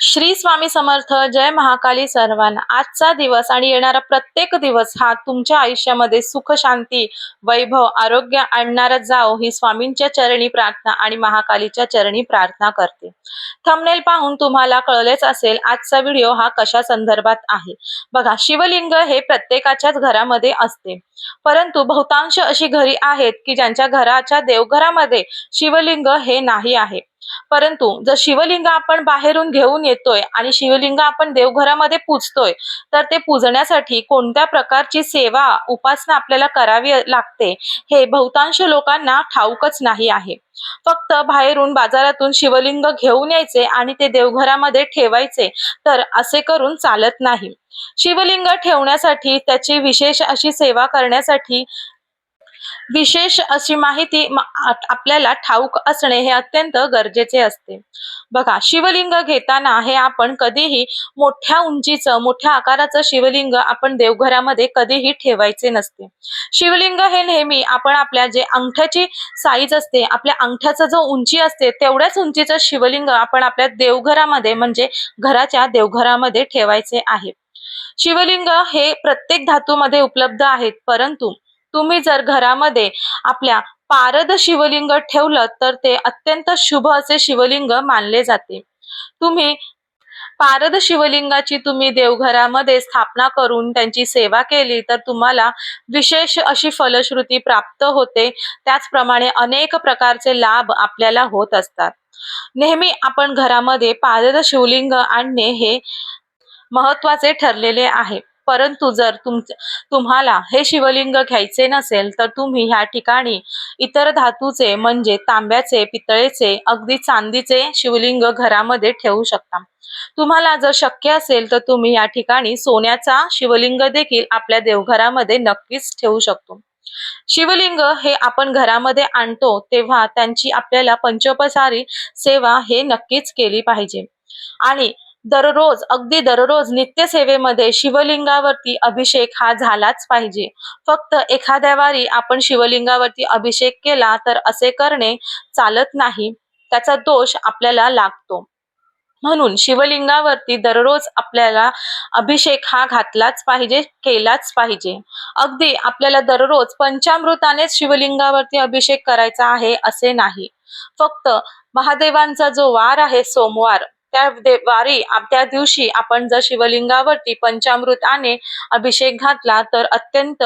श्री स्वामी समर्थ जय महाकाली सर्वांना. आजचा दिवस आणि येणारा प्रत्येक दिवस हा तुमच्या आयुष्यामध्ये सुख शांती वैभव आरोग्य आणणारा जाओ ही स्वामींच्या चरणी प्रार्थना आणि महाकालीच्या चरणी प्रार्थना करते. थंबनेल पाहून तुम्हाला कळलेच असेल आजचा व्हिडिओ हा कशा संदर्भात आहे. बघा शिवलिंग हे प्रत्येकाच्याच घरामध्ये असते. परंतु बहुतांश अशी घरी आहेत की ज्यांच्या घराच्या देवघरामध्ये शिवलिंग हे नाही आहे. परंतु जर शिवलिंग आपण बाहेरून घेऊन येतोय आणि शिवलिंग आपण देवघरामध्ये पूजतोय तर ते पूजण्यासाठी कोणत्या प्रकारची सेवा उपासना आपल्याला करावी लागते हे बहुतांश लोकांना ठाऊकच नाही आहे. फक्त बाहेरून बाजारातून शिवलिंग घेऊन यायचे आणि ते देवघरामध्ये ठेवायचे तर असे करून चालत नाही. शिवलिंग ठेवण्यासाठी त्याची विशेष अशी सेवा करण्यासाठी विशेष अशी माहिती आपल्याला ठाऊक असणे हे अत्यंत गरजेचे असते. बघा शिवलिंग घेताना हे आपण कधीही मोठ्या उंचीचं मोठ्या आकाराचं शिवलिंग आपण देवघरामध्ये कधीही ठेवायचे नसते. शिवलिंग हे नेहमी आपण आपल्या जे अंगठ्याची साईज असते आपल्या अंगठ्याचं जो उंची असते तेवढ्याच उंचीचं शिवलिंग आपण आपल्या देवघरामध्ये म्हणजे घराच्या देवघरामध्ये ठेवायचे आहे. शिवलिंग हे प्रत्येक धातूमध्ये उपलब्ध आहेत परंतु तुम्ही जर घरामध्ये आपल्या पारद शिवलिंग ठेवलं तर ते अत्यंत शुभ असे शिवलिंग मानले जाते. तुम्ही पारद शिवलिंगाची तुम्ही देवघरामध्ये स्थापना करून त्यांची सेवा केली तर तुम्हाला विशेष अशी फलश्रुती प्राप्त होते. त्याचप्रमाणे अनेक प्रकारचे लाभ आपल्याला होत असतात. नेहमी आपण घरामध्ये पारद शिवलिंग आणणे हे महत्त्वाचे ठरलेले आहे. परंतु जर तुम तुम्हाला हे शिवलिंग घ्यायचे नसेल तर तुम्ही ह्या ठिकाणी इतर धातूचे म्हणजे तांब्याचे पितळेचे अगदी चांदीचे शिवलिंग घरामध्ये ठेवू शकता. तुम्हाला जर शक्य असेल तर तुम्ही या ठिकाणी सोन्याचा शिवलिंग देखील आपल्या देवघरामध्ये नक्कीच ठेवू शकतो. शिवलिंग हे आपण घरामध्ये आणतो तेव्हा त्यांची आपल्याला पंचोपचारी सेवा हे नक्कीच केली पाहिजे. आणि दररोज अगदी दररोज नित्यसेवेमध्ये शिवलिंगावरती अभिषेक हा झालाच पाहिजे. फक्त एखाद्या वारी आपण शिवलिंगावरती अभिषेक केला तर असे करणे चालत नाही त्याचा दोष आपल्याला लागतो. म्हणून शिवलिंगावरती दररोज आपल्याला अभिषेक हा घातलाच पाहिजे केलाच पाहिजे. अगदी आपल्याला दररोज पंचामृतानेच शिवलिंगावरती अभिषेक करायचा आहे असे नाही. फक्त महादेवांचा जो वार आहे सोमवार त्या वारी त्या दिवशी आपण जर शिवलिंगावरती पंचामृताने अभिषेक घातला तर अत्यंत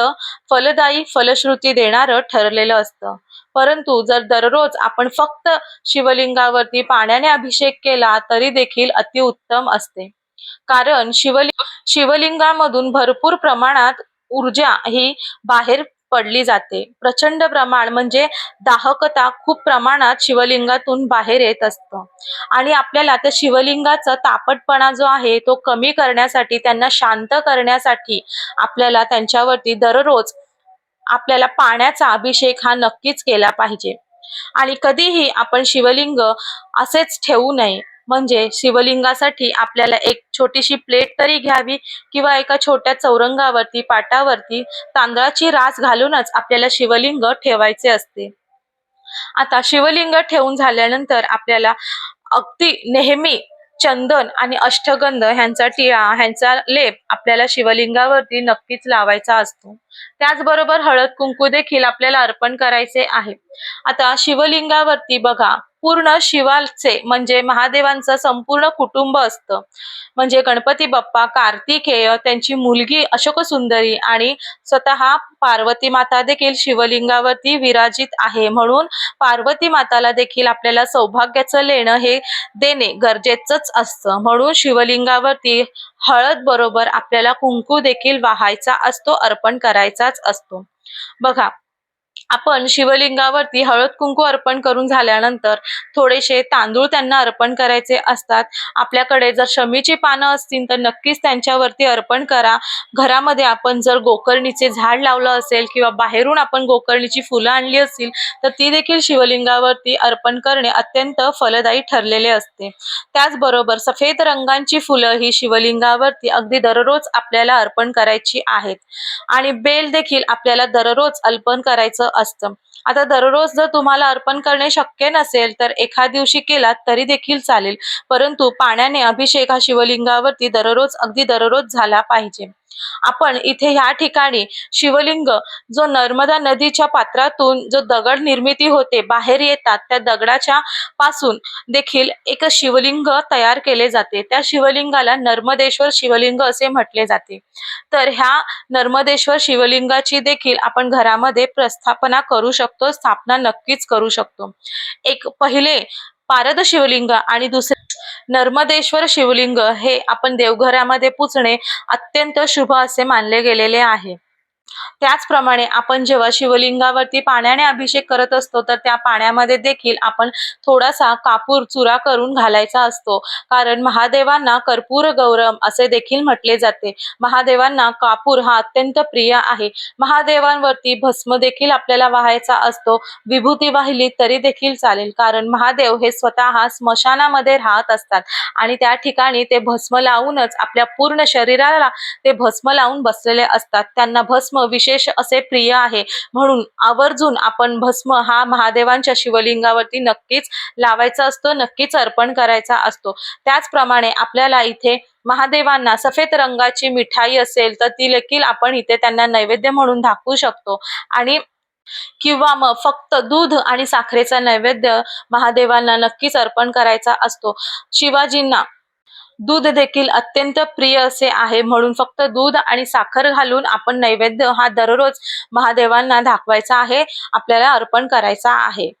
फलदायी फलश्रुती देणारं ठरलेलं असतं. परंतु जर दररोज आपण फक्त शिवलिंगावरती पाण्याने अभिषेक केला तरी देखील अतिउत्तम असते. कारण शिवलिंग शिवलिंगामधून भरपूर प्रमाणात ऊर्जा ही बाहेर पडली जाते. प्रचंड प्रमाण म्हणजे दाहकता खूप प्रमाणात शिवलिंगातून बाहेर येत असतं. आणि आपल्याला त्या शिवलिंगाचा तापटपणा जो आहे तो कमी करण्यासाठी त्यांना शांत करण्यासाठी आपल्याला त्यांच्यावरती दररोज आपल्याला पाण्याचा अभिषेक हा नक्कीच केला पाहिजे. आणि कधीही आपण शिवलिंग असेच ठेवू नये. म्हणजे शिवलिंगासाठी आपल्याला एक छोटीशी प्लेट तरी घ्यावी किंवा एका छोट्या चौरंगावरती पाटावरती तांदळाची रास घालूनच आपल्याला शिवलिंग ठेवायचे असते. आता शिवलिंग ठेवून झाल्यानंतर आपल्याला अगदी नेहमी चंदन आणि अष्टगंध ह्यांचा टिळा ह्यांचा लेप आपल्याला शिवलिंगावरती नक्कीच लावायचा असतो. त्याचबरोबर हळद कुंकू देखील आपल्याला अर्पण करायचे आहे. आता शिवलिंगावरती बघा पूर्ण शिवाचे म्हणजे महादेवांचं संपूर्ण कुटुंब असतं. म्हणजे गणपती बाप्पा कार्तिकेय त्यांची मुलगी अशोक सुंदरी आणि स्वतः पार्वती माता देखील शिवलिंगावरती विराजित आहे. म्हणून पार्वती माताला देखील आपल्याला सौभाग्याचं लेणं हे देणे गरजेचंच असतं. म्हणून शिवलिंगावरती हळद बरोबर आपल्याला कुंकू देखील वाहायचा असतो अर्पण करायचाच असतो. बघा आपण शिवलिंगावरती हळद कुंकू अर्पण करून झाल्यानंतर थोडेसे तांदूळ त्यांना अर्पण करायचे असतात. आपल्याकडे जर शमीची पानं असतील तर नक्कीच त्यांच्यावरती अर्पण करा. घरामध्ये आपण जर गोकर्णीचे झाड लावलं असेल किंवा बाहेरून आपण गोकर्णीची फुलं आणली असतील तर ती देखील शिवलिंगावरती अर्पण करणे अत्यंत फलदायी ठरलेले असते. त्याचबरोबर सफेद रंगांची फुलं ही शिवलिंगावरती अगदी दररोज आपल्याला अर्पण करायची आहेत. आणि बेल देखील आपल्याला दररोज अर्पण करायचं असतं. आता दररोज जर तुम्हाला अर्पण करणे शक्य नसेल तर एखाद दिवशी केलात तरी देखील चालेल. परंतु पाण्याने अभिषेक हा शिवलिंगावरती दररोज अगदी दररोज झाला पाहिजे. आपण इथे ह्या ठिकाणी शिवलिंग जो नर्मदा नदीच्या पात्रातून जो दगड निर्मिती होते बाहेर येतात त्या दगडाच्या पासून देखील एक शिवलिंग तयार केले जाते. त्या शिवलिंगाला नर्मदेश्वर शिवलिंग असे म्हटले जाते. तर ह्या नर्मदेश्वर शिवलिंगाची देखील आपण घरामध्ये प्रस्थापना करू शकतो स्थापना नक्कीच करू शकतो. एक पहिले पारद शिवलिंग आणि दुसरे नर्मदेश्वर शिवलिंग हे आपण देवघरामध्ये पुजणे अत्यंत शुभ असे मानले गेलेले आहे. त्याचप्रमाणे आपण जेव्हा शिवलिंगावरती पाण्याने अभिषेक करत असतो तर त्या पाण्यामध्ये देखील आपण थोडासा कापूर चुरा करून घालायचा असतो. कारण महादेवांना कर्पूर गौरम असे देखील म्हटले जाते. महादेवांना कापूर हा अत्यंत प्रिय आहे. महादेवांवरती भस्म देखील आपल्याला वाहायचा असतो. विभूती वाहिली तरी देखील चालेल. कारण महादेव हे स्वतः स्मशानामध्ये राहत असतात. आणि त्या ठिकाणी ते भस्म लावूनच आपल्या पूर्ण शरीराला ते भस्म लावून बसलेले असतात. त्यांना भस्म विशेष असे प्रिय आहे. म्हणून आवर्जून आपण भस्म हा महादेवांच्या शिवलिंगावरती नक्कीच लावायचा असतो नक्कीच अर्पण करायचा असतो. त्याचप्रमाणे आपल्याला इथे महादेवांना सफेद रंगाची मिठाई असेल तर ती देखील आपण इथे त्यांना नैवेद्य म्हणून दाखवू शकतो. आणि किंवा मग फक्त दूध आणि साखरेचा नैवेद्य महादेवांना नक्कीच अर्पण करायचा असतो. शिवाजींना दूध देखील अत्यंत प्रिय असे आहे. म्हणून फक्त दूध आणि साखर घालून आपण नैवेद्य हा दररोज महादेवांना दाखवायचा आहे. आपल्याला अर्पण करायचा आहे.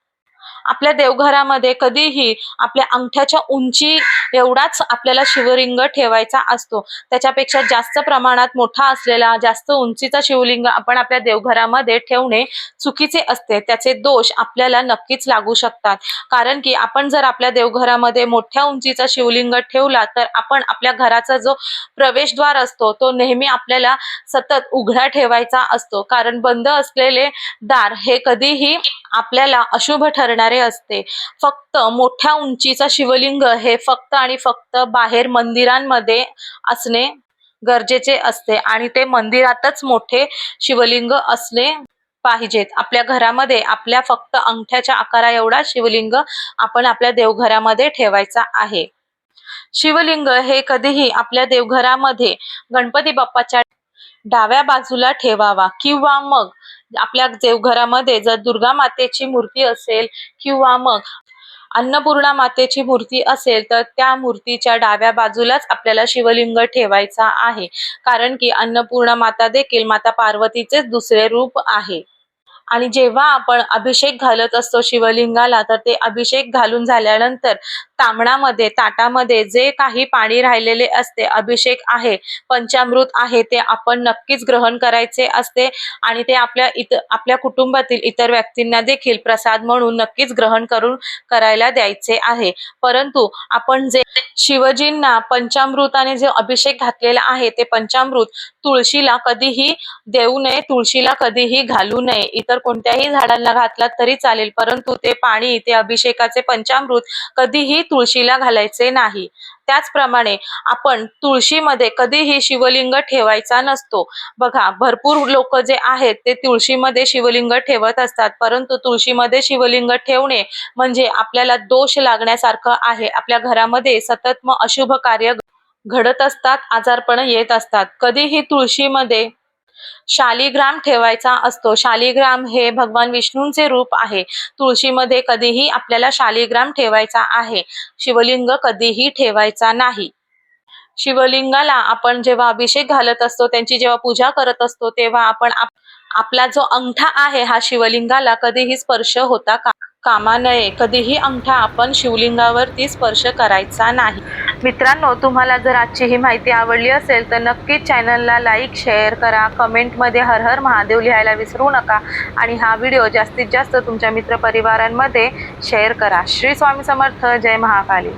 आपल्या देवघरामध्ये कधीही आपल्या अंगठ्याच्या उंची एवढाच आपल्याला शिवलिंग ठेवायचा असतो. त्याच्यापेक्षा जास्त प्रमाणात मोठा असलेला जास्त उंचीचा शिवलिंग आपण आपल्या देवघरामध्ये ठेवणे चुकीचे असते. त्याचे दोष आपल्याला नक्कीच लागू शकतात. कारण की आपण जर आपल्या देवघरामध्ये मोठ्या उंचीचा शिवलिंग ठेवला तर आपण आपल्या घराचा जो प्रवेशद्वार असतो तो नेहमी आपल्याला सतत उघडा ठेवायचा असतो. कारण बंद असलेले दार हे कधीही आपल्याला अशुभ करणारे असते. फक्त मोठ्या उंचीचा शिवलिंग हे फक्त आणि फक्त बाहेर मंदिरांमध्ये असणे गरजेचे असते आणि ते मंदिरातच मोठे शिवलिंग असले पाहिजेत. आपल्या घरामध्ये आपल्या फक्त अंगठ्याच्या आकारा एवढा शिवलिंग आपण आपल्या देवघरामध्ये ठेवायचा आहे. शिवलिंग हे कधीही आपल्या देवघरामध्ये गणपती बाप्पाच्या डाव्या बाजूला ठेवावा किंवा मग आपल्या देवघरामध्ये जर दुर्गा मातेची मूर्ती असेल किंवा मग अन्नपूर्णा मातेची मूर्ती असेल तर त्या मूर्तीच्या डाव्या बाजूलाच आपल्याला शिवलिंग ठेवायचा आहे. कारण की अन्नपूर्णा माता देखील माता पार्वतीचेच दुसरे रूप आहे. आणि जेव्हा आपण अभिषेक घालत असतो शिवलिंगाला तर ते अभिषेक घालून झाल्यानंतर तांबणामध्ये ताटामध्ये जे काही पाणी राहिलेले असते अभिषेक आहे पंचामृत आहे ते आपण नक्कीच ग्रहण करायचे असते. आणि ते आपल्या इत आपल्या कुटुंबातील इतर व्यक्तींना देखील प्रसाद म्हणून नक्कीच ग्रहण करून करायला द्यायचे आहे. परंतु आपण जे शिवजींना पंचामृताने जे अभिषेक घातलेला आहे ते पंचामृत तुळशीला कधीही देऊ नये तुळशीला कधीही घालू नये. इतर कोणत्याही झाडांना घातला तरी चालेल परंतु ते पाणी ते अभिषेकाचे पंचामृत कधीही तुळशीला घालायचे नाही. त्याचप्रमाणे आपण तुळशीमध्ये कधीही शिवलिंग ठेवायचा नसतो. बघा भरपूर लोक जे आहेत ते तुळशीमध्ये शिवलिंग ठेवत असतात परंतु तुळशीमध्ये शिवलिंग ठेवणे म्हणजे आपल्याला दोष लागण्यासारखं आहे. आपल्या घरामध्ये सतत मग अशुभ कार्य घडत असतात आजारपण येत असतात. कधीही तुळशीमध्ये शालिग्राम ठेवायचा असतो. शालिग्राम हे भगवान विष्णूंचे रूप आहे. तुळशीमध्ये कधीही आपल्याला शालिग्राम ठेवायचा आहे. शिवलिंग कधीही ठेवायचा नाही. शिवलिंगाला आपण जेव्हा अभिषेक घालत असतो त्यांची जेव्हा पूजा करत असतो तेव्हा आपण आपला जो अंगठा आहे हा शिवलिंगाला कधीही स्पर्श होता का? कामा नये. कधीही अंगठा आपण शिवलिंगावरती स्पर्श करायचा नाही. मित्रांनो तुम्हाला जर आजची ही माहिती आवडली असेल तर नक्कीच चॅनलला लाईक शेअर करा. कमेंटमध्ये हर हर महादेव लिहायला विसरू नका. आणि हा व्हिडिओ जास्तीत जास्त तुमच्या मित्रपरिवारांमध्ये शेअर करा. श्री स्वामी समर्थ. जय महाकाली.